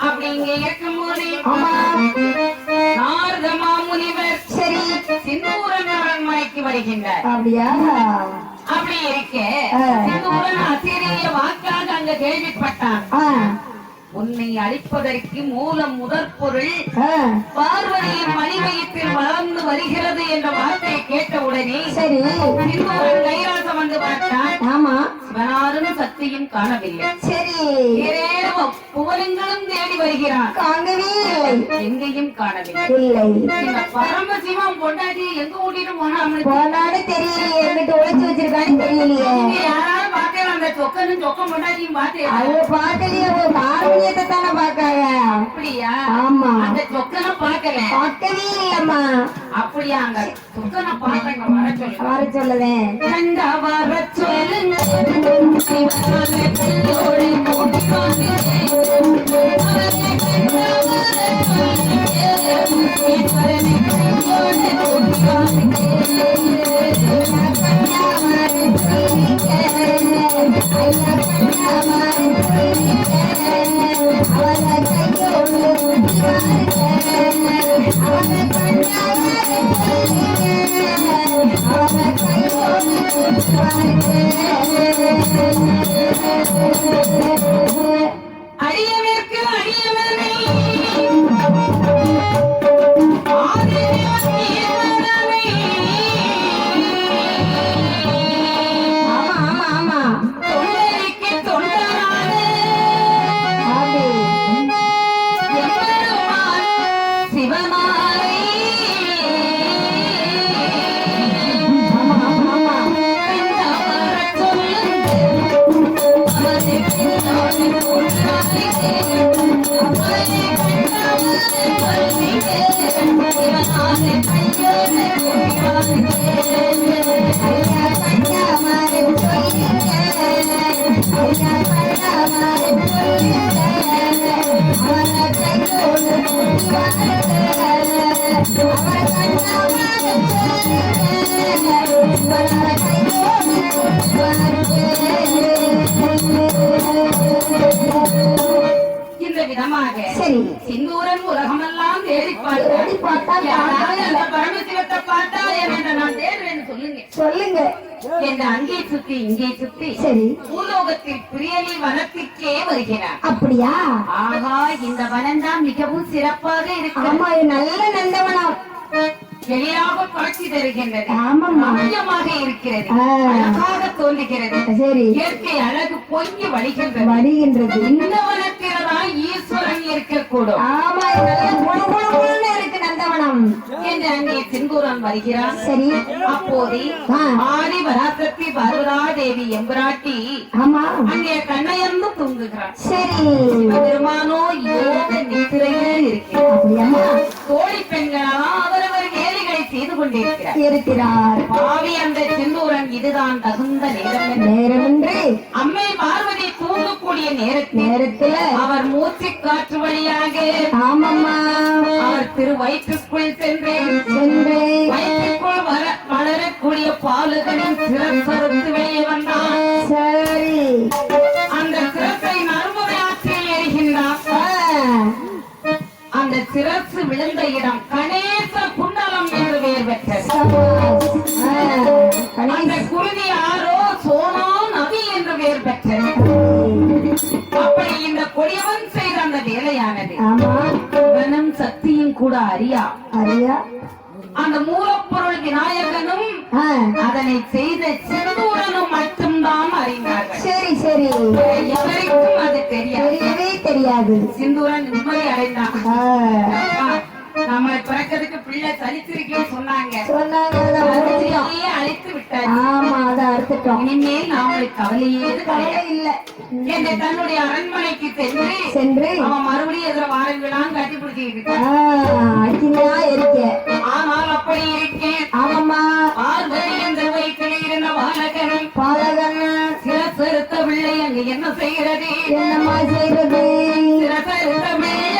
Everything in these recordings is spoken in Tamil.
அப்படி இங்க இருக்கும்போது ஆமா. நாரத மாமுனிவர் சரி. சிந்தூரன் அரண்மனைக்கு வருகின்றார். அப்படியா? அப்படி இருக்க ஆ. சிந்தூரன் அசிரிய வாக்காக அங்க கேள்விப்பட்டான். உன்னை அழிப்பதற்கு மூலம் முதற் பொருள் பார்வதியின் மணிவயத்தில் வளர்ந்து வருகிறது என்ற வார்த்தையை கேட்ட உடனே சரி. சிந்தூரன் கைலாசம் வந்து பார்த்தான். ஆமா. சிவனாரும் சக்தியும் காணவில்லை சரி. புகழுங்களும் தேடி வருகிறான். காங்கவே இல்லை எங்கேயும் காணவில்லை. இல்லை. பரமசிவம் பொண்டாட்டி எங்க கூட்டிட்டு போனான்னு போனான்னு தெரியலையே. எங்கிட்ட ஒளிச்சு வச்சிருக்கான்னு தெரியலையே. அந்த பார்த்தேன். அவங்க பார்க்கலையே அவங்க தானே பார்க்காங்க. அப்படியா? ஆமா. அந்த சொக்கனை பார்க்கல. பார்க்கவே இல்லம்மா அப்படியா அந்த சொக்கனை பார்க்க வர சொல்லு வர சொல்லுதேன் கண்ட வர சொல்லுங்க. சிவனான கையோடு கண்டவரை கொன்றாலே, விதமாக சிந்தூரன் உலகமெல்லாம் தேடி தேடி பார்த்தா யாராவது அந்த பரமசிவத்தை பார்த்தா என்ன நான் தேடுறேன்னு சொல்லுங்க. சொல்லுங்க. என்று அங்கே சுத்தி இங்கே சுத்தி சரி. பூலோகத்தில் பிரியலி வனத்திற்கே வருகிறார். அப்படியா? ஆகா இந்த வனம்தான் மிகவும் சிறப்பாக இருக்கிறது. ஆமா நல்ல நந்தவனம். எளியாக காட்சி தருகின்றது. இருக்கிறது. அழகாக தோன்றுகிறது. சரி. இயற்கை அழகு பொங்கி வழிகின்றது. வடிகின்றது இந்த வனத்தில்தான் ஈஸ்வரன் இருக்கக்கூடும். ஆமா நல்ல இருக்கு நந்தவனம். என்று அங்கே சிந்தூரன் வருகிறான். சரி. அப்போது. ஆதி வராசக்தி பருவரா தேவி எம்பிராட்டி ஆமா. அங்கே கண்ணையர்ந்து தூங்குகிறார் சரி. பெருமானோ யோக நித்திரையில் அப்படியா? தோழி பெண்களா கொண்டிருக்கிறார் பாவி அந்த சிந்தூரன் இதுதான் தகுந்த நேரம் என்று. நேரமின்றி. அம்மை பார்வதி தூங்கக்கூடிய நேரத்தில் நேரத்துல. அவர் மூச்சு காற்று வழியாக ஆமாம்மா. அவர் திரு வயிற்றுக்குள் சென்று சென்று வயிற்றுக்குள் வர வளரக்கூடிய பாலுகளின் சிறப்பறுத்து வெளியே வந்தான். சரி. அந்த சிறப்பை நறுமுறை ஆற்றில் அந்த சிரசு விழுந்த இடம் கணேச சிவனும் சக்தியும் கூட அறியா. அறியா. அந்த மூலப்பொருள் விநாயகனும் அதனை செய்த சிந்தூரனும் மட்டும்தான் அறிந்தார்கள். சரி சரி. எவருக்கும் அது தெரியாது. தெரியவே தெரியாது. சிந்தூரன் நிம்மதி அடைந்தான் நம்ம பிறக்கிறதுக்கு பிள்ளை சலிச்சிருக்கேன்னு சொன்னாங்க. சொன்னாங்க. அழைத்து ஆமா அதை அறுத்துட்டோம் இனிமேல் நாமளுக்கு கவலையே கவலை கிடையாது இல்ல. என்று தன்னுடைய அரண்மனைக்கு சென்று சென்று அவன் மறுபடியும் எதிர கட்டி ஆ, அக்கினியா இருக்க. ஆனால் அப்படி இருக்கேன். ஆமாம்மா. பார்வதி என்ற வயிற்றில் இருந்த பாலகன் பாலகன் சிறசெருத்த பிள்ளை அங்கு என்ன செய்கிறது? என்னம்மா செய்யறது யாரே? பிள்ளை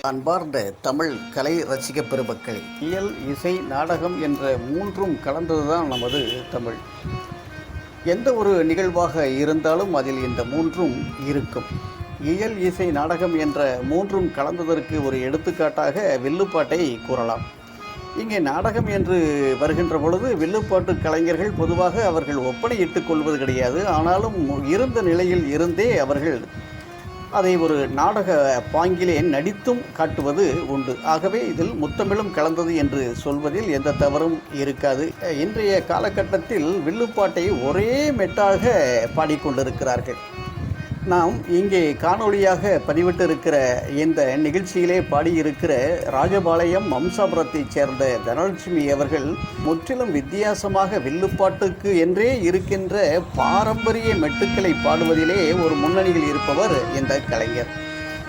அன்பார்ந்த தமிழ் கலை ரசிக பெருமக்கள் இயல் இசை நாடகம் என்ற மூன்றும் கலந்ததுதான் நமது தமிழ். எந்த ஒரு நிகழ்வாக இருந்தாலும் அதில் இந்த மூன்றும் இருக்கும். இயல் இசை நாடகம் என்ற மூன்றும் கலந்ததற்கு ஒரு எடுத்துக்காட்டாக வில்லுப்பாட்டை கூறலாம். இங்கே நாடகம் என்று வருகின்ற பொழுது வில்லுப்பாட்டு கலைஞர்கள் பொதுவாக அவர்கள் ஒப்பனையிட்டுக் கொள்வது கிடையாது. ஆனாலும் இருந்த நிலையில் இருந்தே அவர்கள் அதை ஒரு நாடக பாங்கிலே நடித்தும் காட்டுவது உண்டு. ஆகவே இதில் முத்தமிழும் கலந்தது என்று சொல்வதில் எந்த தவறும் இருக்காது. இன்றைய காலகட்டத்தில் வில்லுப்பாட்டை ஒரே மெட்டாக பாடிக்கொண்டிருக்கிறார்கள். நாம் இங்கே காணொளியாக பதிவிட்டிருக்கிற இந்த நிகழ்ச்சியிலே பாடியிருக்கிற ராஜபாளையம் வம்சாபுரத்தைச் சேர்ந்த தனலட்சுமி அவர்கள் முற்றிலும் வித்தியாசமாக வில்லுப்பாட்டுக்கு என்றே இருக்கின்ற பாரம்பரிய மெட்டுக்களை பாடுவதிலே ஒரு முன்னணியில் இருப்பவர் இந்த கலைஞர்.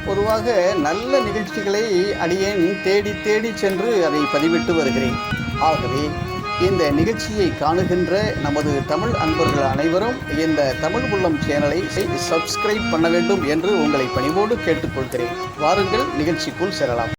பொதுவாக நல்ல நிகழ்ச்சிகளை அடியேன் தேடி தேடி சென்று அதை பதிவிட்டு வருகிறேன். ஆகவே இந்த நிகழ்ச்சியை காணுகின்ற நமது தமிழ் அன்பர்கள் அனைவரும் இந்த தமிழ் உள்ளம் சேனலை சப்ஸ்கிரைப் பண்ண வேண்டும் என்று உங்களை பணிவோடு கேட்டுக்கொள்கிறேன். வாருங்கள் நிகழ்ச்சிக்குள் செல்லலாம்.